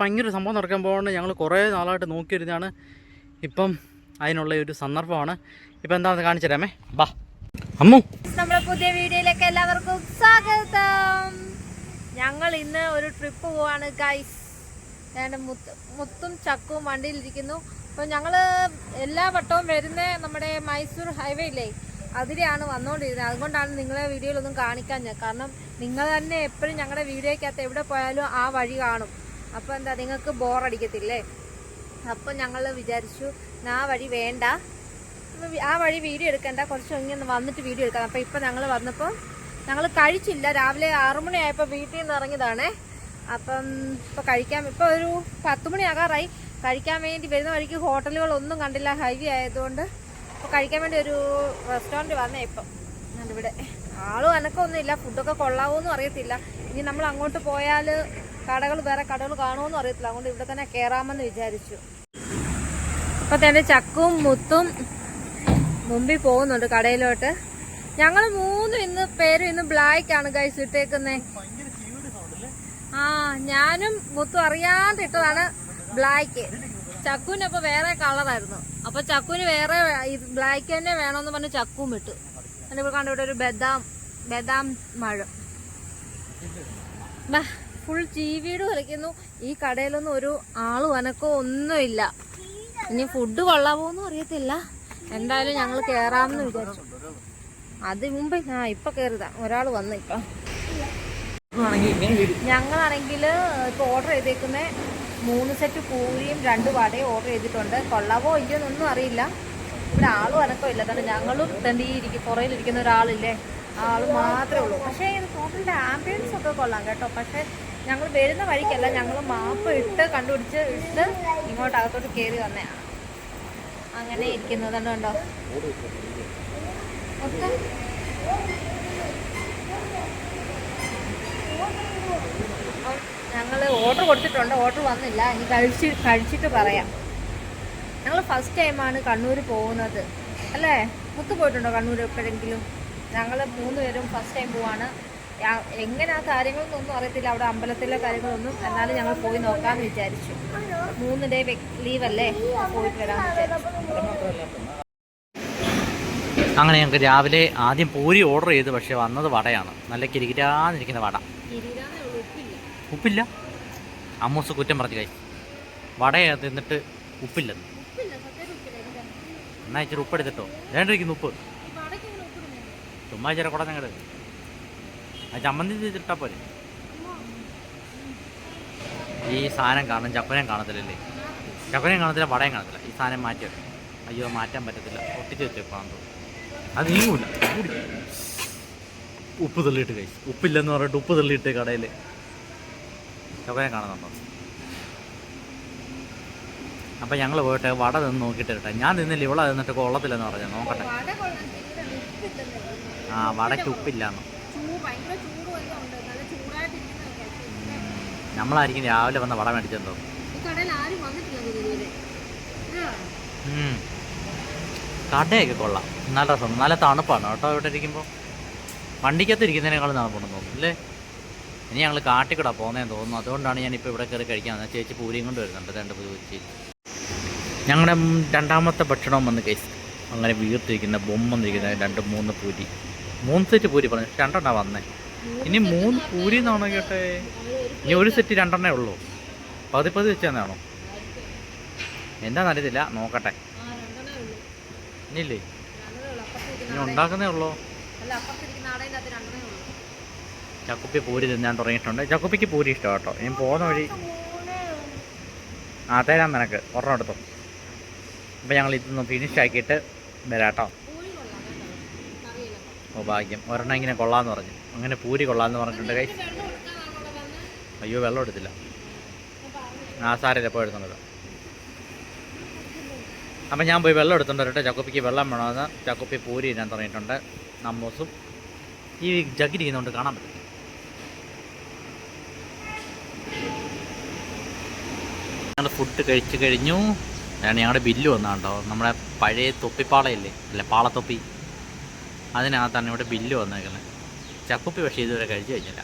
ഭയങ്കര ഒരു സംഭവം നടക്കാൻ പോകുന്നത് ഞങ്ങൾ കുറേ നാളായിട്ട് നോക്കിയിരുന്നാണ് ഇപ്പം അതിനുള്ള ഒരു സന്ദർഭമാണ്. ഇപ്പം എന്താണെന്ന് കാണിച്ചു തരാമേ? ബാ. അമ്മു. നമ്മുടെ പുതിയ വീഡിയോയിലേക്ക് എല്ലാവർക്കും സ്വാഗതം. ഞങ്ങൾ ഇന്ന് ഒരു ട്രിപ്പ് പോവാണ് ഗൈസ് ഞാൻ മുത്ത് മുത്തും ചക്കും വണ്ടിയിലിരിക്കുന്നു അപ്പോൾ ഞങ്ങൾ എല്ലാ വട്ടവും വരുന്ന നമ്മുടെ മൈസൂർ ഹൈവേ ഇല്ലേ അതിലെയാണ് വന്നുകൊണ്ടിരുന്നത് അതുകൊണ്ടാണ് നിങ്ങളെ വീഡിയോയിലൊന്നും കാണിക്കാൻ ഞാൻ കാരണം നിങ്ങൾ തന്നെ എപ്പോഴും ഞങ്ങളുടെ വീഡിയോയ്ക്കകത്ത് എവിടെ പോയാലും ആ വഴി കാണും. അപ്പോൾ എന്താ നിങ്ങൾക്ക് ബോറടിക്കത്തില്ലേ അപ്പോൾ ഞങ്ങൾ വിചാരിച്ചു "എന്നാ ആ വഴി വേണ്ട. ആ വഴി വീഡിയോ എടുക്കണ്ട. കുറച്ച് ഇങ്ങനെ വന്നിട്ട് വീഡിയോ എടുക്കാം. അപ്പം ഇപ്പം ഞങ്ങൾ വന്നപ്പോൾ ഞങ്ങൾ കഴിച്ചില്ല. രാവിലെ ആറുമണിയായപ്പോൾ വീട്ടിൽ നിന്ന് ഇറങ്ങിയതാണേ. അപ്പം ഇപ്പോൾ കഴിക്കാൻ ഇപ്പോൾ ഒരു പത്ത് മണിയാകാറായി കഴിക്കാൻ വേണ്ടി വരുന്ന വഴിക്ക് ഹോട്ടലുകളൊന്നും കണ്ടില്ല. ഹൈവേ ആയതുകൊണ്ട് അപ്പോൾ കഴിക്കാൻ വേണ്ടി ഒരു റെസ്റ്റോറന്റ് വന്നേ ഇപ്പം. ഇവിടെ ആളും അനക്കമൊന്നുമില്ല. ഫുഡൊക്കെ കൊള്ളാവോ എന്നും അറിയത്തില്ല. ഇനി നമ്മൾ അങ്ങോട്ട് പോയാൽ കടകൾ വേറെ കടകൾ കാണുമെന്ന് അറിയത്തില്ല. അതുകൊണ്ട് ഇവിടെ തന്നെ കയറാമെന്ന് വിചാരിച്ചു. ഇപ്പൊ തന്നെ ചക്കും മുത്തും മുമ്പിൽ പോകുന്നുണ്ട് കടയിലോട്ട്. ഞങ്ങൾ മൂന്നും ഇന്ന് പേരും ഇന്ന് ബ്ലാക്ക് ആണ് ഗൈസ് ഇട്ടേക്കുന്നേ. ആ ഞാനും മുത്തും അറിയാണ്ട് ഇട്ടതാണ് ബ്ലാക്ക് ചക്കുവിന് അപ്പൊ വേറെ കളറായിരുന്നു അപ്പൊ ചക്കുവിന് വേറെ ബ്ലാക്ക് തന്നെ വേണമെന്ന് പറഞ്ഞ് ചക്കും ഇട്ടു. എന്നിട്ട് ഇവിടെ കണ്ടിവിടെ ഒരു ബദാം ബദാം മഴ. ഫുൾ ചീവീട് കളിക്കുന്നു ഈ കടയിലൊന്നും ഒരു ആളും അനക്കോ ഒന്നുമില്ല. ഇനി ഫുഡ് കൊള്ളാവോന്നും അറിയത്തില്ല. എന്തായാലും ഞങ്ങൾ കേറാമെന്ന് വിചാരിച്ചു. അത് മുമ്പേ ആ ഇപ്പൊ കേറിയതാ. ഒരാൾ വന്നു ഇപ്പൊ. ഞങ്ങളാണെങ്കിൽ ഇപ്പൊ ഓർഡർ ചെയ്തേക്കുന്ന മൂന്ന് സെറ്റ് പൂരിയും രണ്ട് വടയും ഓർഡർ ചെയ്തിട്ടുണ്ട്. കൊള്ളാവോ ഇല്ലയോ എന്നൊന്നും അറിയില്ല. ഇവിടെ ആളും അനക്കോ ഇല്ല. കാരണം ഞങ്ങളും തണ്ടി ഇരിക്കും പുറയിലിരിക്കുന്ന ഒരാളില്ലേ? ആൾ മാത്രമേ ഉള്ളൂ. പക്ഷേ ഹോട്ടലിന്റെ ആംബിയൻസ് ഒക്കെ കൊള്ളാം കേട്ടോ. പക്ഷെ ഞങ്ങൾ വരുന്ന വഴിക്കല്ല ഞങ്ങൾ മാപ്പ് ഇട്ട് കണ്ടുപിടിച്ച് ഇട്ട് ഇങ്ങോട്ട് അകത്തോട്ട് കയറി വന്നതാണ് അങ്ങനെ ഇരിക്കുന്നത് കണ്ടോ? ഞങ്ങൾ ഓർഡർ കൊടുത്തിട്ടുണ്ട് ഓർഡർ വന്നില്ല. ഇനി കഴിച്ച് കഴിച്ചിട്ട് പറയാം. ഞങ്ങൾ ഫസ്റ്റ് ടൈമാണ് കണ്ണൂർ പോകുന്നത്. അല്ലേ? മുത്ത് പോയിട്ടുണ്ടോ കണ്ണൂർ എപ്പോഴെങ്കിലും? ഞങ്ങൾ മൂന്ന് പേരും ഫസ്റ്റ് ടൈം പോവാണ്. എങ്ങനെ ആ കാര്യങ്ങളൊന്നും അറിയത്തില്ല. അവിടെ അമ്പലത്തിലെ കാര്യങ്ങളൊന്നും എന്നാലും ഞങ്ങൾ പോയി നോക്കാമെന്ന് വിചാരിച്ചു. മൂന്ന് ഡേ ലീവ് അല്ലേ? പോയിട്ട് വരാമെന്ന് അങ്ങനെ ഞങ്ങൾക്ക് രാവിലെ ആദ്യം പൂരി ഓർഡർ ചെയ്തു പക്ഷേ വന്നത് വടയാണ്. നല്ല കിരികിരാന്നിരിക്കുന്ന വട. ഉപ്പില്ല? അമ്മൂസ് കുറ്റം പറഞ്ഞു കൈ വടയാ തിന്നിട്ട് ഉപ്പില്ലെന്ന് എന്നാ ഇച്ചിരി ഉപ്പെടുത്തിട്ടോ വേണ്ടിരിക്കുന്നു ഉപ്പ്. ചുമ്മാ ഇച്ചിരി കുടഞ്ഞങ്ങട്. ചമ്മന്തി ചെയ്തിട്ടാ പോലെ ഈ സാധനം കാണും ചപ്പനയും കാണത്തില്ലല്ലേ? ചപ്പനയും കാണത്തില്ല വടയും കാണത്തില്ല. ഈ സാധനം മാറ്റി വെക്കും. അയ്യോ മാറ്റാൻ പറ്റത്തില്ല. ഒട്ടിച്ച് വെച്ചേക്കാന്ന് തോന്നുന്നു. അത് നീങ്ങൂല. ഉപ്പ് തള്ളിയിട്ട് കഴിച്ചു. ഉപ്പില്ലെന്ന് പറഞ്ഞിട്ട് ഉപ്പ് തള്ളിയിട്ട് കടയിൽ ചപ്പനെ കാണുന്നുണ്ടോ? അപ്പം ഞങ്ങൾ പോയിട്ട് വട നിന്ന് നോക്കിയിട്ട് കേട്ടോ ഞാൻ നിന്നില്ല ഇവളെ നിന്നിട്ട് കൊള്ളത്തില്ലെന്ന് പറഞ്ഞു. നോക്കട്ടെ. ആ വടയ്ക്ക് ഉപ്പില്ലാന്ന്. നമ്മളായിരിക്കും രാവിലെ വന്ന വട മേടിച്ചെന്തോ? ഉം. കടയൊക്കെ കൊള്ളാം. നല്ല രസം. നല്ല തണുപ്പാണ് കേട്ടോ ഇവിടെ ഇരിക്കുമ്പോൾ വണ്ടിക്കകത്ത് ഇരിക്കുന്നതിനേക്കാളും തണുപ്പുണ്ടെന്ന് തോന്നുന്നു അല്ലേ? ഇനി ഞങ്ങൾ കാട്ടിക്കൂടെ പോകുന്നതെന്ന് തോന്നുന്നു. അതുകൊണ്ടാണ് ഞാനിപ്പോൾ ഇവിടെ കയറി കഴിക്കാൻ ചേച്ചി പൂരിയും കൊണ്ട് വരുന്നുണ്ട്. രണ്ട് പൂരി ഞങ്ങളുടെ രണ്ടാമത്തെ ഭക്ഷണം വന്ന് കേസ്. അങ്ങനെ വീർത്തിരിക്കുന്ന ബൊമ്മ വന്നിരിക്കുന്ന രണ്ട് മൂന്ന് പൂരി. മൂന്ന് സെറ്റ് പൂരി പറഞ്ഞു. രണ്ടെണ്ണ വന്നേ. ഇനി മൂന്ന് പൂരി എന്നാണോ കേട്ടെ ഇനി ഒരു സെറ്റ് രണ്ടെണ്ണേ ഉള്ളൂ. പതി പതി എന്താണെന്ന് അറിയത്തില്ല നോക്കട്ടെ. ഇനിയില്ലേ? ഇനി ഉണ്ടാക്കുന്നേ ഉള്ളൂ? ചക്കുപ്പി പൂരി തിന്നാൻ തുടങ്ങിയിട്ടുണ്ട്. ചക്കുപ്പിക്ക് പൂരി ഇഷ്ടം കേട്ടോ ഇനി പോകുന്ന വഴി ആ തരാം നിനക്ക്. ഒരെണ്ണം എടുത്തു. അപ്പം ഞങ്ങൾ ഇതൊന്ന് ഫിനിഷ് ആക്കിയിട്ട് വരാട്ടോ. ഓ ഭാഗ്യം. ഒരെണ്ണം ഇങ്ങനെ കൊള്ളാന്ന് പറഞ്ഞു. അങ്ങനെ പൂരി കൊള്ളാന്ന് പറഞ്ഞിട്ടുണ്ട്. കൈ അയ്യോ വെള്ളം എടുത്തില്ല. ആ സാരമില്ല പോയി എടുത്തോണ്ട് വരാം. അപ്പം ഞാൻ പോയി വെള്ളം എടുത്തോണ്ട് വരട്ടെ. ചക്കുപ്പിക്ക് വെള്ളം വേണമെന്ന് ചക്കുപ്പി പൂരി ഞാൻ തുടങ്ങിയിട്ടുണ്ട്. നമ്മൂസും ഈ ജഗിരിക്കുന്നതുകൊണ്ട് കാണാൻ പറ്റും ഞങ്ങൾ ഫുഡ് കഴിച്ചു കഴിഞ്ഞു. ഞങ്ങളുടെ ബില്ല് വന്നാണ്ടോ നമ്മുടെ പഴയ തൊപ്പിപ്പാളയില്ലേ? അല്ല പാളത്തൊപ്പി. അതിനകത്താണ് ഇവിടെ ബില്ല് വന്നേക്കുന്നത്. ചക്കുപ്പി പക്ഷേ ഇതുവരെ കഴിച്ചു കഴിഞ്ഞില്ല.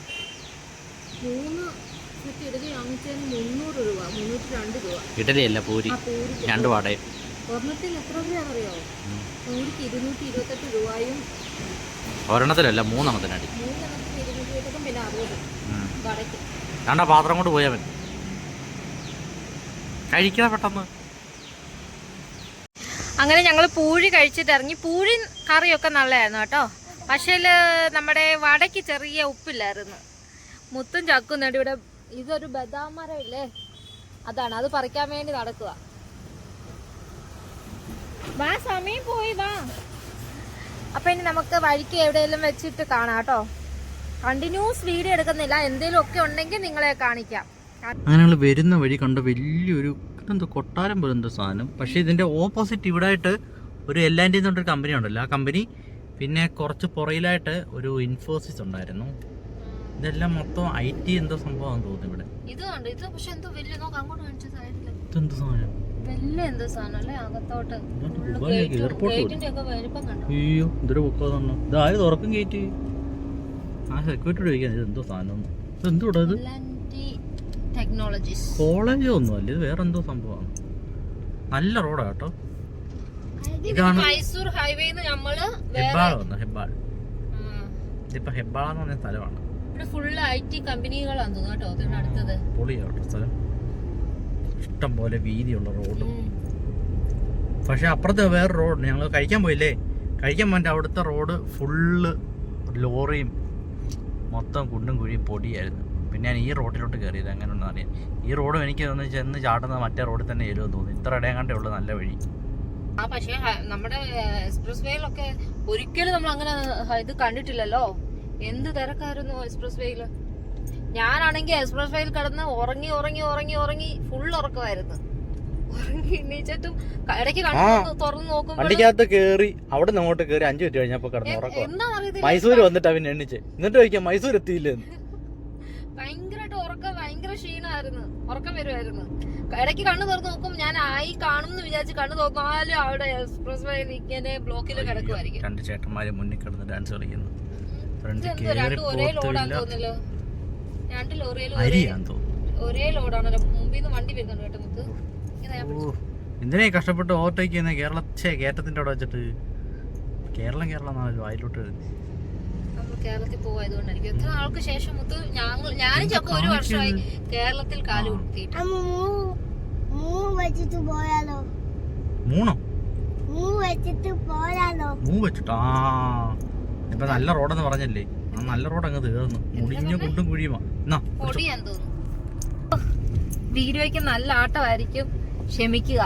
ഇഡലി അല്ല പൂരി. രണ്ട് വാടയും. ഒരെണ്ണത്തിൽ എത്ര രൂപയാണെന്നറിയോ? പൂരിക്ക് ഇരുന്നൂറ്റി ഇരുപത്തെട്ട് രൂപയും ഒരെണ്ണത്തിലല്ല മൂന്നെണ്ണത്തിനടി രണ്ടാ പാത്രം കൊണ്ട് പോയാൽ മതി. കഴിക്കാ പെട്ടെന്ന്. അങ്ങനെ ഞങ്ങൾ പൂഴി കഴിച്ചിട്ട് ഇറങ്ങി. പൂഴി കറിയൊക്കെ നല്ലതായിരുന്നു കേട്ടോ. പക്ഷേ നമ്മുടെ വടയ്ക്ക് ചെറിയ ഉപ്പില്ലായിരുന്നു. മുത്തും ചക്കും നേടി ഇവിടെ ഇതൊരു ബദാം മരം അതാണ്. അത് പറിക്കാൻ വേണ്ടി നടക്കുക വാ സമയം പോയി വാ. അപ്പൊ ഇനി നമുക്ക് വഴിക്ക് എവിടെയെങ്കിലും വെച്ചിട്ട് കാണാം കേട്ടോ. കണ്ടിന്യൂസ് വീഡിയോ എടുക്കുന്നില്ല. എന്തെങ്കിലും ഒക്കെ ഉണ്ടെങ്കിൽ നിങ്ങളെ കാണിക്കാം. അങ്ങനെ വരുന്ന വഴി കണ്ട വലിയൊരു എന്തോ കൊട്ടാരം പോലെ എന്തോ സാധനം? പക്ഷേ ഇതിന്റെ ഓപ്പോസിറ്റ് ഇവിടെ ആയിട്ട് ഒരു എൽ ആൻഡ് എന്നൊരു കമ്പനി ഉണ്ടല്ലോ. ആ കമ്പനി പിന്നെ കുറച്ച് പുറയിലായിട്ട് ഒരു ഇൻഫോസിസ് ഉണ്ടായിരുന്നു. ഇതെല്ലാം മൊത്തം ഐ ടി എന്തോ സംഭവമാണെന്ന് തോന്നുന്നു ഇവിടെ. ഇതെന്തോ ഇതെന്ത് സാധനം? അയ്യോ ഇതൊരു പൊക്കാന്ന് തുറക്കും ഗേറ്റ് ആ സെക്യൂരിറ്റി ചോദിക്കാൻ ഇത് എന്തോ സാധനം ഇതെന്തോടാ ഇത് ടെക്നോളജീസ് കോളേജ് ഒന്നുമല്ല ഇത് വേറെ എന്തോ സംഭവമാണ്. നല്ല റോഡാ കേട്ടോ. ഇതാണ് മൈസൂർ ഹൈവേ നമ്മൾ ഹെബ്ബാൾ വന്നു ഹെബ്ബാൾ. ഇതിപ്പോ എന്ന് പറഞ്ഞ സ്ഥലമാണ്. ഇവിടെ ഫുള്ള് ഐ ടി കമ്പനികളാണ് തോന്നുന്നു കേട്ടോ അടുത്തത്. പൊളിയാട്ടോ സ്ഥലം. ഇഷ്ടം പോലെ വീതിയുള്ള റോഡ്. പക്ഷെ അപ്പുറത്ത് വേറെ റോഡ് ഞങ്ങൾ കഴിക്കാൻ പോയില്ലേ? കഴിക്കാൻ പോയിട്ട് അവിടുത്തെ റോഡ് ഫുള്ള് ലോറിയും മൊത്തം കുണ്ടും കുഴിയും പൊടിയായിരുന്നു. പിന്നെ ഞാൻ ഈ റോഡിലോട്ട് കയറിയത് അങ്ങനെ ഒന്നും അറിയാം. ഈ റോഡും എനിക്ക് ഒന്ന് ചെന്ന് ചാടുന്ന മറ്റേ റോഡിൽ തന്നെ വരുമെന്ന് തോന്നുന്നു. ഇത്ര ഇടയം കണ്ടേ ഉള്ളൂ നല്ല വഴി. ആ പക്ഷേ നമ്മുടെ എക്സ്പ്രസ് വേയിലൊക്കെ ഒരിക്കലും നമ്മൾ അങ്ങനെ ഇത് കണ്ടിട്ടില്ലല്ലോ. എന്ത് തിരക്കായിരുന്നു എക്സ്പ്രസ് വേയിൽ ഞാനാണെങ്കിൽ എക്സ്പ്രസ് വേയിൽ കിടന്ന് ഉറങ്ങി ഉറങ്ങി ഉറങ്ങി ഉറങ്ങി ഫുൾ ഉറക്കമായിരുന്നു. വണ്ടിക്കകത്ത് കയറി അവിടെ അങ്ങോട്ട് കയറി അഞ്ചു മിനിറ്റ് കഴിഞ്ഞപ്പോ കിടന്ന് ഉറക്കം മൈസൂർ വന്നിട്ട് പിന്നെ എണ്ണിച്ച് എന്നിട്ട് ചോദിക്കാം മൈസൂർ എത്തിയില്ലെന്ന് ഭയങ്കരമായിട്ട് ഉറക്കം ഭയങ്കര ക്ഷീണമായിരുന്നു. ഉറക്കം വരുമായിരുന്നു. ഇടയ്ക്ക് കണ്ണു തുറന്നു നോക്കും ഞാൻ ആയി കാണും എന്ന് വിചാരിച്ച് കണ്ണു തുറന്നാലും അവിടെ എക്സ്പ്രസ് വഴി ഇങ്ങനെ ബ്ലോക്കിൽ കിടക്കുമായിരിക്കും രണ്ട് ചേട്ടന്മാര് മുന്നിൽ കിടന്ന് ഡാൻസ് കളിക്കുന്നു. ഒരേ ലോഡാന്ന് പോത്തില്ല തോന്നുന്നല്ലോ. രണ്ട് ലോറിയിലും ഒരേ ലോഡാണല്ലോ മുമ്പിൽ നിന്ന് വണ്ടി വരുന്നുണ്ട് കേട്ടോ നമുക്ക് എന്തിനാ കഷ്ടപ്പെട്ട് ഓവർടേക്ക് ചെയ്യുന്നത് കേരള കേരളത്തിന്റെ അവിടെ വെച്ചിട്ട്. കേരളം കേരളം എന്നാണല്ലോ അതിലോട്ട് വരുന്നത് കേരളത്തിൽ പോയതുകൊണ്ടായിരിക്കും എത്ര നാൾക്ക് ശേഷം മുത്ത് ഞങ്ങൾ ഞാനും ചക്ക ഒരു വർഷമായി കേരളത്തിൽ കാൽ കുത്തിയിട്ട് വെച്ചിട്ട് പോയാലോ? വെച്ചിട്ട് പോയാലോ? മൂ വെച്ചിട്ടോ ആ. ഇപ്പൊ നല്ല റോഡെന്ന് പറഞ്ഞല്ലേ? ആ നല്ല റോഡ് അങ്ങ് തീർന്നു മുടിഞ്ഞ കുണ്ടും കുഴിയുമാ. പൊടിയാന്ന് തോന്നുന്നു വീഡിയോയ്ക്ക് നല്ല ആട്ടമായിരിക്കും. ക്ഷമിക്കുക.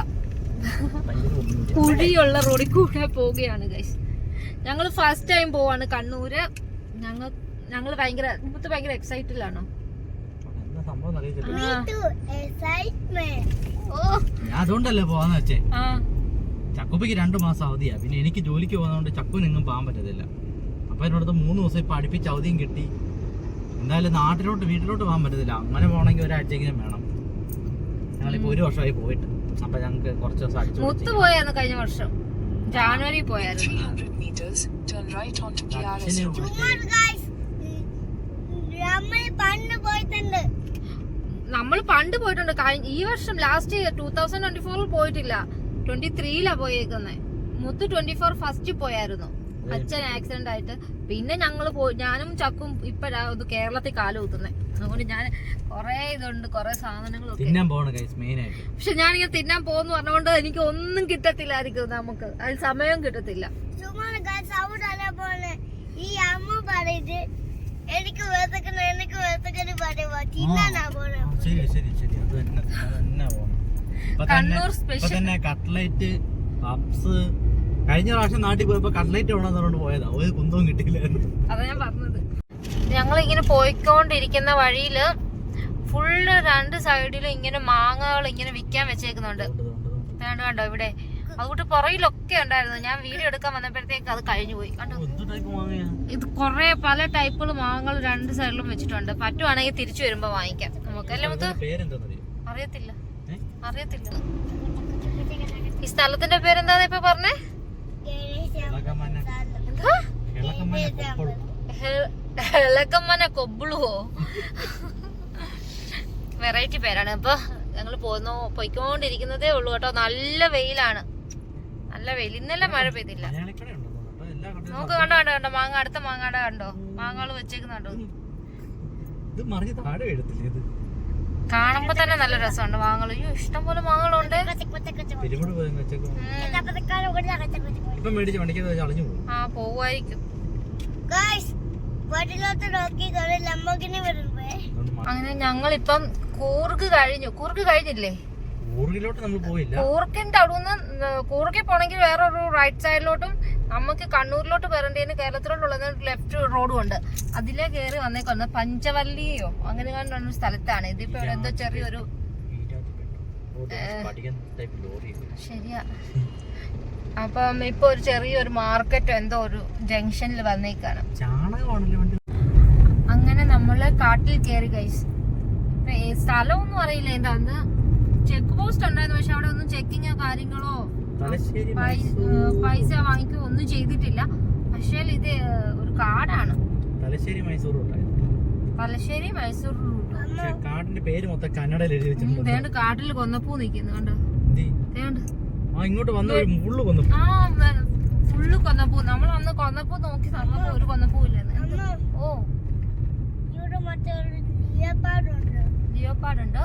കുഴിയുള്ള റോഡിൽ കൂടെ പോവുകയാണ് ഗൈസ് ഞങ്ങൾ ഫസ്റ്റ് ടൈം പോവാണ് കണ്ണൂര്. ഞങ്ങൾ ഞങ്ങൾ ഭയങ്കര മുത്ത് ഭയങ്കര എക്സൈറ്റഡിലാണോ അതുകൊണ്ടല്ലേ പോവാന്ന് വെച്ചേ. ചക്കുപ്പിക്ക് രണ്ടു മാസം അവധിയാ. പിന്നെ എനിക്ക് ജോലിക്ക് പോകുന്നതുകൊണ്ട് ചക്കുവിന് എങ്ങും പോകാൻ പറ്റത്തില്ല. അപ്പൊ എന്നോടത്ത് മൂന്ന് ദിവസം ഇപ്പൊ അടുപ്പിച്ച് അവധിയും കിട്ടി. എന്തായാലും നാട്ടിലോട്ട് വീട്ടിലോട്ട് പോകാൻ പറ്റത്തില്ല. അങ്ങനെ പോകണമെങ്കിൽ ഒരാഴ്ചയെങ്കിലും വേണം. ഞങ്ങളിപ്പോ ഒരു വർഷമായി പോയിട്ട്. അപ്പൊ ഞങ്ങൾക്ക് കുറച്ച് ദിവസം അടിച്ചു പോയായിരുന്നു കഴിഞ്ഞ വർഷം. ജാനുവരി പോയായിരുന്നു 300 meters, turn right onto KRS അച്ഛനെ Road. വിളിച്ച് ഗൈസ് നമ്മൾ പണ്ട് പോയിട്ടുണ്ട്. നമ്മൾ പണ്ട് പോയിട്ടുണ്ട്. കഴിഞ്ഞ ഈ വർഷം ലാസ്റ്റ് ടൂ തൗസൻഡ് ട്വന്റി ഫോറിൽ പോയിട്ടില്ല. ട്വന്റി ത്രീയിലാ പോയേക്കുന്നത് മുത്ത് ട്വന്റി ഫോർ ഫസ്റ്റ് പോയായിരുന്നു അച്ഛൻ ആക്സിഡന്റ് ആയിട്ട് പിന്നെ ഞങ്ങൾ പോയി ഞാനും ചക്കും ഇപ്പഴാ ഇത് കേരളത്തിൽ കാലം ഊത്തുന്നേ അതുകൊണ്ട് ഞാൻ കൊറേ ഇതുണ്ട് കൊറേ സാധനങ്ങളൊക്കെ. തിന്നാൻ പോകണം കൈസ് മെയിൻ ആയിട്ട്. പക്ഷെ ഞാനിങ്ങനെ തിന്നാൻ പോകുന്നു പറഞ്ഞുകൊണ്ട് എനിക്ക് ഒന്നും കിട്ടത്തില്ലായിരിക്കും നമുക്ക്. അതിന് സമയം കിട്ടത്തില്ല. ഈ അമ്മ എനിക്ക് വേർത്തക്കണം എനിക്ക് വേർത്തക്കണം പറയുമ്പോ തിന്നാനാ പോണെ. ശരി ശരി ശരി. അത് തന്നെ കണ്ണൂർ സ്പെഷ്യൽ കട്ട്ലൈറ്റ് പപ്സ് കഴിഞ്ഞ പ്രാവശ്യം നാട്ടിൽ പോയപ്പോ കട്ട്ലൈറ്റ് വേണമെന്ന് പറഞ്ഞുകൊണ്ട് പോയതാ. ഒരു കുന്തവും കിട്ടിയില്ലായിരുന്നു. അതാ ഞാൻ പറഞ്ഞത്. ഞങ്ങൾ ഇങ്ങനെ പോയിക്കൊണ്ടിരിക്കുന്ന വഴിയിൽ ഫുള്ള് രണ്ട് സൈഡിലും ഇങ്ങനെ മാങ്ങകൾ ഇങ്ങനെ വിൽക്കാൻ വെച്ചേക്കുന്നുണ്ട്. വേണ്ട കണ്ടോ ഇവിടെ? അതുകൊണ്ട് പുറയിലൊക്കെ ഉണ്ടായിരുന്നു. ഞാൻ വീഡിയോ എടുക്കാൻ വന്നപ്പോഴത്തേക്ക് അത് കഴിഞ്ഞു പോയി. കണ്ടോ? ഇത് കുറെ പല ടൈപ്പുകൾ മാങ്ങകൾ രണ്ട് സൈഡിലും വെച്ചിട്ടുണ്ട്. പറ്റുവാണെങ്കിൽ തിരിച്ചു വരുമ്പോ വാങ്ങിക്കാം. നമുക്കല്ലേ പേരെന്താന്നറിയോ? അറിയത്തില്ല? അറിയത്തില്ല. ഈ സ്ഥലത്തിന്റെ പേരെന്താ ഇപ്പൊ പറഞ്ഞേ? ഇളക്കമ്മന കൊബ്ബുളുവോ വെറൈറ്റി പേരാണ്. അപ്പൊ ഞങ്ങൾ പോന്നു പൊയ്ക്കൊണ്ടിരിക്കുന്നതേ ഉള്ളൂ കേട്ടോ. നല്ല വെയിലാണ്. നല്ല വെയിൽ. ഇന്നലെ മഴ പെയ്തില്ല. നമുക്ക് കണ്ടോ കണ്ടോ കണ്ടോ? മാങ്ങ അടുത്ത മാങ്ങാട കണ്ടോ? മാങ്ങകൾ വെച്ചേക്കുന്നുണ്ടോ. ഇത് മറിഞ്ഞ് താഴെ എഴുത്തില്ലേ ഇത്? കാണുമ്പോ തന്നെ നല്ല രസമുണ്ട്. മാങ്ങകൾ അയ്യോ ഇഷ്ടം പോലെ മാങ്ങകളുണ്ട്. പോകും. ആ പോവായിരിക്കും അങ്ങനെ ഞങ്ങൾ ഇപ്പം കൂർഗ് കഴിഞ്ഞു. കൂർഗ് കഴിഞ്ഞില്ലേ? കൂർക്കിന്റെ നമ്മൾ പോയില്ല. അവിടുന്ന് കൂർക്കിൽ പോണെങ്കിൽ വേറൊരു റൈറ്റ് സൈഡിലോട്ടും നമുക്ക് കണ്ണൂരിലോട്ട് വരേണ്ടതിന് കേരളത്തിലോട്ടുള്ളത് ലെഫ്റ്റ് റോഡും ഉണ്ട്. അതിലേ കയറി വന്നേക്കൊന്ന് പഞ്ചവല്ലിയോ? അങ്ങനെ കണ്ടുള്ള സ്ഥലത്താണ്. ഇതിപ്പോ ഇവിടെ എന്തോ ചെറിയൊരു ശരിയാ. അപ്പം ഇപ്പൊ ഒരു ചെറിയൊരു മാർക്കറ്റ് എന്തോ ഒരു ജംഗ്ഷനിൽ വന്നേക്കാണ്. അങ്ങനെ നമ്മൾ കാട്ടിൽ കയറി ഗൈസ് സ്ഥലമൊന്നും അറിയില്ല. എന്താന്ന് ചെക്ക് പോസ്റ്റ് ഉണ്ടായിരുന്നു. പക്ഷെ അവിടെ ഒന്നും ചെക്കിങ്ങോ കാര്യങ്ങളോ പൈസ വാങ്ങിക്കുക ഒന്നും ചെയ്തിട്ടില്ല. പക്ഷേ ഇത് ഒരു കാടാണ് തലശ്ശേരി മൈസൂർ തലശ്ശേരി മൈസൂർ കാടിന്റെ പേര് മൊത്തം കന്നഡയിൽ എഴുതി വെച്ചിട്ടുണ്ട്. കാട്ടിൽ കൊന്നപ്പൂ നിൽക്കുന്നു കണ്ടോ? എന്തി? വേണ്ട. ആ ഇങ്ങോട്ട് വന്ന ഒരു മുള്ളു കൊന്നു ആ ഫുള്ള് കൊന്നപ്പൂ. നമ്മൾ അന്ന് കൊന്നപ്പൂ നോക്കി സമയത്ത് ഒരു കൊന്നപ്പൂ ഇല്ലെന്ന് ഓ. ഇവിടെ മറ്റേ ജിയോപ്പാടുണ്ടോ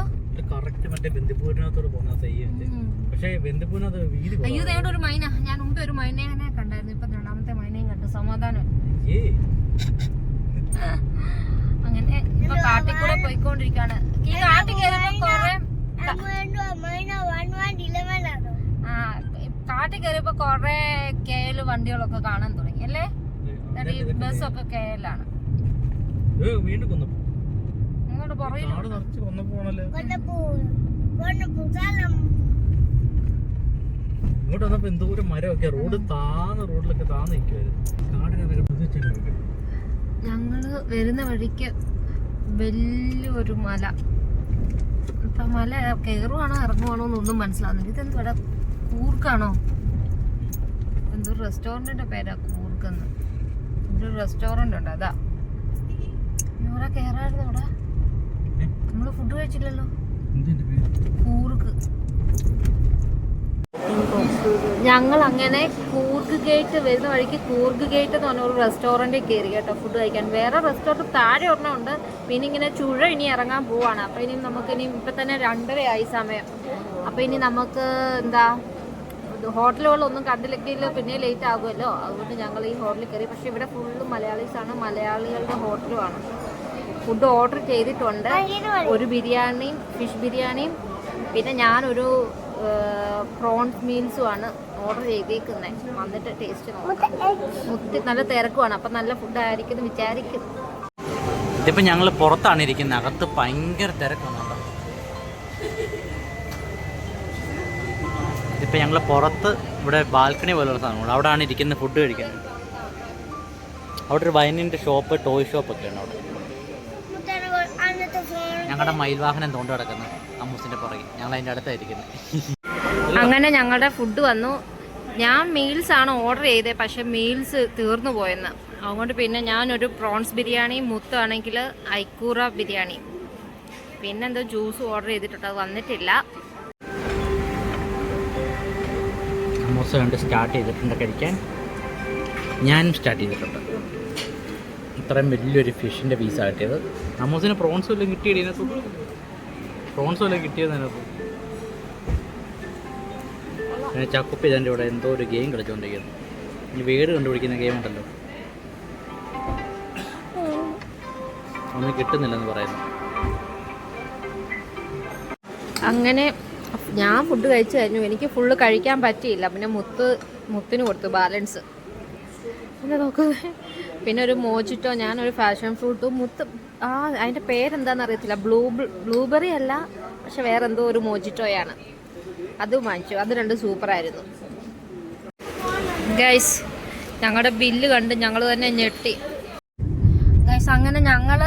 കറക്റ്റ് മറ്റേ ബന്ദിപ്പൂരിനകത്തോട് പോകുന്ന ഉം. പക്ഷെ ബന്ദിപ്പൂരിനകത്ത് വീതി. അയ്യോ ദേണ്ട ഒരു മൈന. ഞാൻ മുമ്പേ ഒരു മൈനേനെ കണ്ടായിരുന്നു. ഇപ്പൊ രണ്ടാമത്തെ മൈനയും കണ്ടു. സമാധാനം. അങ്ങനെ ഇപ്പൊ കാട്ടിൽ കൂടെ പോയിക്കൊണ്ടിരിക്കാണ്. ഈ കാട്ടിൽ കയറിയപ്പോ കൊറേ ആ കാട്ടിൽ കയറിയപ്പോ കൊറേ കേൽ വണ്ടികളൊക്കെ കാണാൻ തുടങ്ങി. അല്ലേ? ഈ ബസ്സൊക്കെ കേലാണ് ഏ, വീണ്ടും സ്ഥലം ഇങ്ങോട്ട് വന്നപ്പോ എന്തോരം മരമൊക്കെ റോഡ് താന്ന് റോഡിലൊക്കെ താന്ന് നിൽക്കുമായിരുന്നു ഞങ്ങൾ വരുന്ന വഴിക്ക് വലിയൊരു മല. ഇപ്പൊ മല കയറുവാണോ ഇറങ്ങുവാണോ ഒന്നും മനസ്സിലാവുന്നില്ല. ഇത് ഇവിടെ കൂർക്കാണോ? എന്തോ റെസ്റ്റോറന്റിന്റെ പേരാ കൂർക്കെന്ന്. ഇവിടെ ഒരു റെസ്റ്റോറന്റ് ഉണ്ട് അതാ. ഇവിടെ കയറായിരുന്നു ഇവിടെ നമ്മൾ ഫുഡ് കഴിച്ചില്ലല്ലോ. ഞങ്ങൾ അങ്ങനെ കൂർഗ് ഗേറ്റ് വരുന്ന വഴിക്ക് കൂർഗ് ഗേറ്റ് എന്ന് പറഞ്ഞ ഒരു റെസ്റ്റോറന്റിൽ കയറി കേട്ടോ ഫുഡ് കഴിക്കാൻ. വേറെ റെസ്റ്റോറന്റ് താഴെ ഒരെണ്ണം ഉണ്ട്. പിന്നെ ഇങ്ങനെ ചുഴ ഇനി ഇറങ്ങാൻ പോവാണ്. അപ്പോൾ ഇനി നമുക്ക് ഇനി ഇപ്പം തന്നെ രണ്ടരയായി സമയം. അപ്പോൾ ഇനി നമുക്ക് എന്താ ഹോട്ടലുകളൊന്നും കണ്ടില്ലെങ്കിലോ പിന്നെ ലേറ്റ് ആകുമല്ലോ. അതുകൊണ്ട് ഞങ്ങൾ ഈ ഹോട്ടലിൽ കയറി. പക്ഷെ ഇവിടെ ഫുള്ള് മലയാളീസാണ്. മലയാളികളുടെ ഹോട്ടലുമാണ്. ഫുഡ് ഓർഡർ ചെയ്തിട്ടുണ്ട്. ഒരു ബിരിയാണിയും ഫിഷ് ബിരിയാണിയും. പിന്നെ ഞാനൊരു പ്രോൺസ് മീൽസും ആണ് ഓർഡർ ചെയ്തേക്കുന്നത് വന്നിട്ട് ടേസ്റ്റ് നോക്കാം. മുത്തി നല്ല തിരക്കുമാണ് അപ്പം നല്ല ഫുഡ് ആയിരിക്കും എന്ന് വിചാരിക്കുന്നു. ഇതിപ്പോൾ ഞങ്ങൾ പുറത്താണ് ഇരിക്കുന്നത് അകത്ത് ഭയങ്കര തിരക്കാണ് ഇതിപ്പോൾ ഇതിപ്പോ ഞങ്ങൾ പുറത്ത് ഇവിടെ ബാൽക്കണി പോലുള്ള സാധനങ്ങൾ അവിടെയാണ് ഇരിക്കുന്നത് ഫുഡ് കഴിക്കാൻ അവിടെ ഒരു വൈനിന്റെ ഷോപ്പ് ടോയ് ഷോപ്പ് ഒക്കെയാണ് അവിടെ. ഞങ്ങളുടെ മയിൽവാഹനം തോണ്ട് കിടക്കുന്നത് അമ്മൂസിന്റെ പുറകെ. ഞങ്ങൾ അതിന്റെ അടുത്തായിരിക്കുന്നത് അങ്ങനെ ഞങ്ങളുടെ ഫുഡ് വന്നു. ഞാൻ മീൽസ് ആണ് ഓർഡർ ചെയ്തത് പക്ഷെ മീൽസ് തീർന്നു പോയെന്ന്. അതുകൊണ്ട് പിന്നെ ഞാനൊരു പ്രോൺസ് ബിരിയാണി മുത്താണെങ്കിൽ ഐക്കൂറ ബിരിയാണി. പിന്നെന്തോ ജ്യൂസ് ഓർഡർ ചെയ്തിട്ടുണ്ട്. അത് വന്നിട്ടില്ല. കണ്ട് സ്റ്റാർട്ട് ചെയ്തിട്ടുണ്ട് കഴിക്കാൻ. ഞാനും സ്റ്റാർട്ട് ചെയ്തിട്ടുണ്ട്. ഇത്രയും വലിയൊരു ഫിഷിന്റെ പീസ് കിട്ടിയത് അമ്മൂസിന് പ്രോൺസ് വല്ലതും കിട്ടിയത് ഇതിനകത്ത്? പ്രോൺസ് വല്ലതും കിട്ടിയത് അതിനകത്ത് പിന്നെ ചക്കുപ്പി ഇതിന്റെ ഇവിടെ എന്തോ ഒരു ഗെയിം കളിച്ചുകൊണ്ടിരിക്കുന്നു ഇനി വീട് കണ്ടുപിടിക്കുന്ന ഗെയിം ഉണ്ടല്ലോ. ഒന്നും കിട്ടുന്നില്ലെന്ന് പറയുന്നു. അങ്ങനെ ഞാൻ ഫുഡ് കഴിച്ചു കഴിഞ്ഞു. എനിക്ക് ഫുള്ള് കഴിക്കാൻ പറ്റിയില്ല. പിന്നെ മുത്ത് മുത്തിന് കൊടുത്തു ബാലൻസ് പിന്നെ നോക്കുന്നത് പിന്നെ ഒരു മോജിറ്റോ ഞാനൊരു ഫാഷൻ ഫ്രൂട്ടും മുത്ത് ആ അതിന്റെ പേരെന്താണെന്ന് അറിയത്തില്ല. ബ്ലൂ ബ്ലൂബെറി അല്ല പക്ഷെ വേറെ എന്തോ ഒരു മോജിറ്റോയാണ്. അതും വാങ്ങിച്ചു. അത് രണ്ടും സൂപ്പറായിരുന്നു. ഗൈസ് ഞങ്ങളുടെ ബില്ല് കണ്ട് ഞങ്ങൾ തന്നെ ഞെട്ടി. ഗൈസ് അങ്ങനെ ഞങ്ങൾ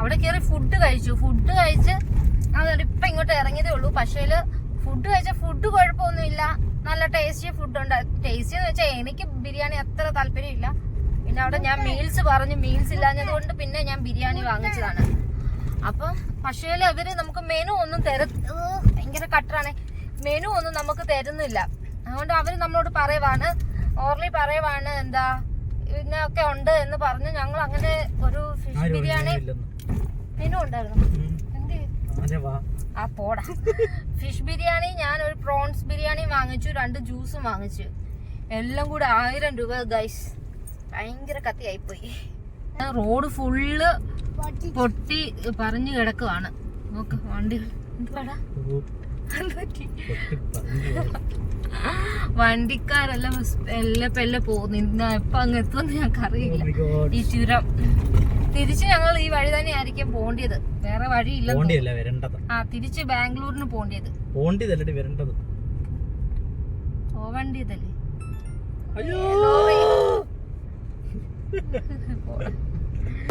അവിടെ കയറി ഫുഡ് കഴിച്ചു. ഫുഡ് കഴിച്ച് ഇപ്പൊ ഇങ്ങോട്ട് ഇറങ്ങിയതേ ഉള്ളൂ. പക്ഷേ ഫുഡ് കഴിച്ച ഫുഡ് കുഴപ്പമൊന്നുമില്ല. നല്ല ടേസ്റ്റി ഫുഡ് ഉണ്ട്. ടേസ്റ്റി എന്ന് വെച്ചാൽ എനിക്ക് ബിരിയാണി അത്ര താല്പര്യമില്ല. പിന്നെ അവിടെ ഞാൻ മീൽസ് പറഞ്ഞു. മീൽസ് ഇല്ലാഞ്ഞത് കൊണ്ട് പിന്നെ ഞാൻ ബിരിയാണി വാങ്ങിച്ചതാണ്. അപ്പം പക്ഷേ അവർ നമുക്ക് മെനു ഒന്നും തര ഭയങ്കര കട്ടറാണ് മെനു ഒന്നും നമുക്ക് തരുന്നില്ല. അതുകൊണ്ട് അവർ നമ്മളോട് പറയുവാണ്. ഓർലി പറയുവാണ് എന്താ ഇന്നൊക്കെ ഉണ്ട് എന്ന് പറഞ്ഞ് ഞങ്ങൾ അങ്ങനെ ഒരു ഫിഷ് ബിരിയാണി മെനു ഉണ്ടായിരുന്നു. ആ പോടാ. ഫിഷ് ബിരിയാണി ഞാൻ ഒരു പ്രോൺസ് ബിരിയാണി വാങ്ങിച്ചു രണ്ട് ജ്യൂസും വാങ്ങിച്ചു. എല്ലാം കൂടെ ആയിരം രൂപ ഗൈസ് ഭയങ്കര കത്തിയായിപ്പോയി. റോഡ് ഫുള്ള് പൊട്ടി. പറഞ്ഞു കിടക്കുവാണ്. നോക്ക് വണ്ടി? വണ്ടിക്കാരെല്ലാം എല്ലാം എല്ലാം പോകുന്നു ഇന്ന് എപ്പൊ അങ്ങ് എത്തുമെന്ന് ഞങ്ങൾക്ക് അറിയില്ല ഈ ചുരം. തിരിച്ച് ഞങ്ങൾ ഈ വഴി തന്നെ ആയിരിക്കും പോണ്ടിയത്. വേറെ വഴിയില്ല പോണ്ടിയല്ല വരേണ്ടത്? ആ തിരിച്ച് ബാംഗ്ലൂരിന് പോണ്ടിയത്. പോണ്ടിയതല്ലേ വരേണ്ടത്? പോവണ്ടിയതല്ലേ? അയ്യോ!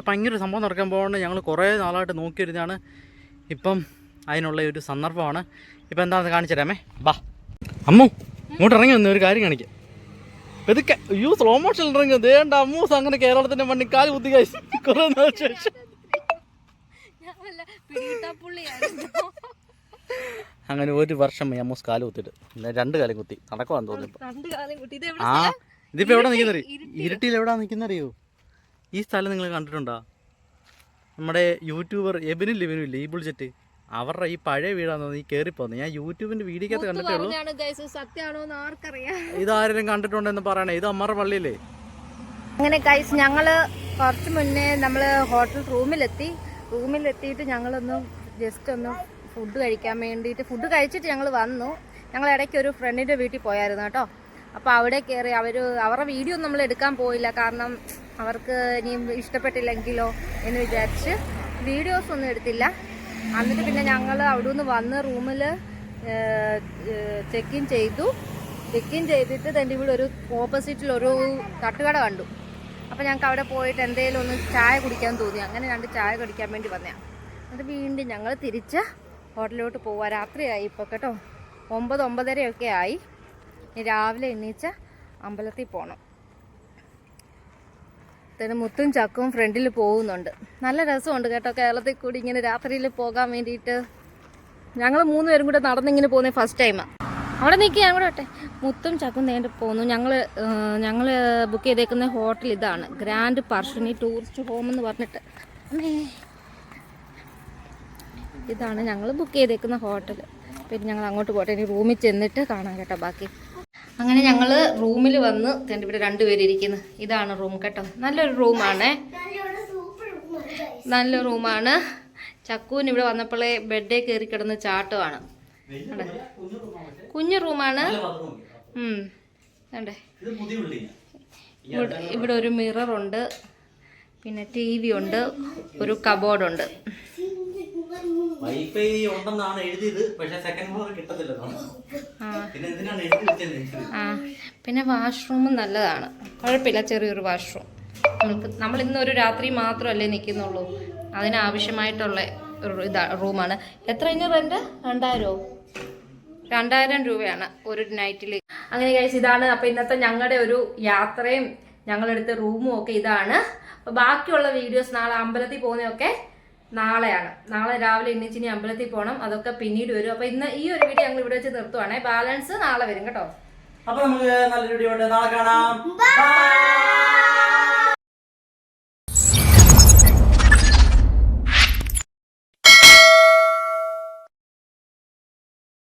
ഭയങ്കര സംഭവം നടക്കാൻ പോകാണ്ട് ഞങ്ങൾ കുറേ നാളായിട്ട് നോക്കിയിരുന്നാണ് ഇപ്പം അതിനുള്ള ഒരു സന്ദർഭമാണ്. ഇപ്പം എന്താണെന്ന് കാണിച്ചു തരാമേ. ബാ. അമ്മു ഇങ്ങോട്ട് ഇറങ്ങി വന്ന് ഒരു കാര്യം കാണിക്കാം. പെതുക്കെ അയ്യോ സ്ലോ മോഷൻ ഇറങ്ങി. ദേണ്ട അമ്മൂസ് അങ്ങനെ കേരളത്തിന്റെ മണ്ണി കാൽ കുത്തി കഴിച്ചു കുറേ നാൾ ശേഷം. അങ്ങനെ ഒരു വർഷം അമ്മൂസ് കാൽ കുത്തിട്ട് രണ്ട് കാലം കുത്തി. നടക്കുവാന്ന് തോന്നി രണ്ട് കാലം കുട്ടി ഇത് ആ ഇതിപ്പോ എവിടെ നിൽക്കുന്ന? ഇരുട്ടിയിൽ എവിടെ നിൽക്കുന്നറിയോ ഈ സ്ഥലം നിങ്ങൾ കണ്ടിട്ടുണ്ടോ? നമ്മുടെ യൂട്യൂബർ എബിനും ലിബിനും ഇല്ലേ ഈ ബുൾജെറ്റ് അവരുടെ ഈ പഴയ വീടാന്ന് നീ കയറിപ്പോന്ന് ഞാൻ യൂട്യൂബിന്റെ വീഡിയോക്കകത്ത് കണ്ടിട്ടുള്ളൂ. സത്യമാണോ എന്ന് ആർക്കറിയാം. ഇതാരെങ്കിലും കണ്ടിട്ടുണ്ടെന്ന് പറയണേ. ഇത് അമ്മറ പള്ളിയില്ലേ? അങ്ങനെ ഗൈസ് ഞങ്ങൾ കുറച്ച് മുന്നേ നമ്മൾ ഹോട്ടൽ റൂമിലെത്തി റൂമിലെത്തിയിട്ട് ഞങ്ങളൊന്ന് ജസ്റ്റ് ഒന്ന് ഫുഡ് കഴിക്കാൻ വേണ്ടിയിട്ട് ഫുഡ് കഴിച്ചിട്ട് ഞങ്ങൾ വന്നു. ഞങ്ങൾ ഇടയ്ക്ക് ഒരു ഫ്രണ്ടിന്റെ വീട്ടിൽ പോയായിരുന്നു കേട്ടോ. അപ്പോൾ അവിടെ കയറി അവർ അവരുടെ വീഡിയോ നമ്മൾ എടുക്കാൻ പോയില്ല. കാരണം അവർക്ക് ഇനിയും ഇഷ്ടപ്പെട്ടില്ലെങ്കിലോ എന്ന് വിചാരിച്ച് വീഡിയോസ് ഒന്നും എടുത്തില്ല. എന്നിട്ട് പിന്നെ ഞങ്ങൾ അവിടെ നിന്ന് വന്ന് റൂമിൽ ചെക്ക് ഇൻ ചെയ്തു. ചെക്ക് ഇൻ ചെയ്തിട്ട് തന്റെ ഇവിടെ ഒരു ഓപ്പോസിറ്റിൽ ഒരു തട്ടുകട കണ്ടു. അപ്പോൾ ഞങ്ങൾക്ക് അവിടെ പോയിട്ട് എന്തെങ്കിലും ഒന്ന് ചായ കുടിക്കാൻ തോന്നി. അങ്ങനെ രണ്ട് ചായ കുടിക്കാൻ വേണ്ടി വന്നതാണ് എന്നിട്ട് വീണ്ടും ഞങ്ങൾ തിരിച്ച് ഹോട്ടലിലോട്ട് പോവാം. രാത്രിയായി ഇപ്പോൾ കേട്ടോ. ഒമ്പത് ഒമ്പതരയൊക്കെ ആയി. രാവിലെ എണീച്ച് അമ്പലത്തിൽ പോകണം തന്നെ മുത്തും ചക്കും ഫ്രണ്ടിൽ പോകുന്നുണ്ട്. നല്ല രസമുണ്ട് കേട്ടോ കേരളത്തിൽ കൂടി ഇങ്ങനെ രാത്രിയിൽ പോകാൻ വേണ്ടിയിട്ട്. ഞങ്ങൾ മൂന്ന് പേരും കൂടെ നടന്നിങ്ങനെ പോകുന്നത് ഫസ്റ്റ് ടൈമാണ് അവിടെ നിൽക്കുക ഞാൻ കൂടെ വട്ടെ മുത്തും ചക്കും നേരിട്ട് പോകുന്നു ഞങ്ങൾ ഞങ്ങൾ ബുക്ക് ചെയ്തേക്കുന്ന ഹോട്ടൽ ഇതാണ്. ഗ്രാൻഡ് പർഷനി ടൂറിസ്റ്റ് ഹോം എന്ന് പറഞ്ഞിട്ട്. ഇതാണ് ഞങ്ങൾ ബുക്ക് ചെയ്തേക്കുന്ന ഹോട്ടൽ പിന്നെ ഞങ്ങൾ അങ്ങോട്ട് പോട്ടെ. ഇനി റൂമിൽ ചെന്നിട്ട് കാണാം കേട്ടോ ബാക്കി. അങ്ങനെ ഞങ്ങൾ റൂമിൽ വന്ന് എന്റെ ഇവിടെ രണ്ടുപേരിയ്ക്കുന്നു ഇതാണ് റൂം കേട്ടോ. നല്ലൊരു റൂമാണേ. നല്ല റൂമാണ്. ചക്കൂൻ ഇവിടെ വന്നപ്പോഴേ ബെഡേ കയറി കിടന്ന് ചാട്ടമാണ്? കുഞ്ഞു റൂമാണ്. ഇവിടെ ഇവിടെ ഒരു മിററുണ്ട് പിന്നെ ടി വി ഉണ്ട്. ഒരു കബോർഡുണ്ട് വൈഫൈ ഉണ്ടെന്നാണ് എഴുതിയത് പക്ഷെ സെക്കൻഡ് ഫ്ലോർ കിട്ടത്തില്ലെന്നാണ് പിന്നെ എന്തിനാണ് എഴുതി വെച്ചത് ആ. പിന്നെ വാഷ്റൂമും നല്ലതാണ്. കുഴപ്പമില്ല ചെറിയൊരു വാഷ്റൂം നമുക്ക് നമ്മൾ ഇന്ന് ഒരു രാത്രി മാത്രമല്ലേ നിൽക്കുന്നുള്ളൂ. അതിനാവശ്യമായിട്ടുള്ള ഇതാ റൂമാണ് എത്ര ഇനി റെന്റ് രണ്ടായിരമോ രണ്ടായിരം രൂപയാണ് ഒരു നൈറ്റിൽ അങ്ങനെ കഴിച്ച് ഇതാണ് അപ്പോൾ ഇന്നത്തെ ഞങ്ങളുടെ ഒരു യാത്രയും ഞങ്ങളെടുത്ത റൂമും ഒക്കെ ഇതാണ്. ബാക്കിയുള്ള വീഡിയോസ് നാളെ അമ്പലത്തിൽ പോകുന്നതൊക്കെ നാളെയാണ്. നാളെ രാവിലെ എണ്ണിച്ചിനി അമ്പലത്തിൽ പോകണം അതൊക്കെ പിന്നീട് വരും. അപ്പൊ ഇന്ന് ഈ ഒരു വീഡിയോ ഞങ്ങൾ ഇവിടെ വെച്ച് നിർത്തുവാണേ. ബാലൻസ് നാളെ വരും കേട്ടോ. അപ്പൊ നമുക്ക് നല്ലൊരു വീഡിയോ ഉണ്ട്. നാളെ കാണാം. ബൈ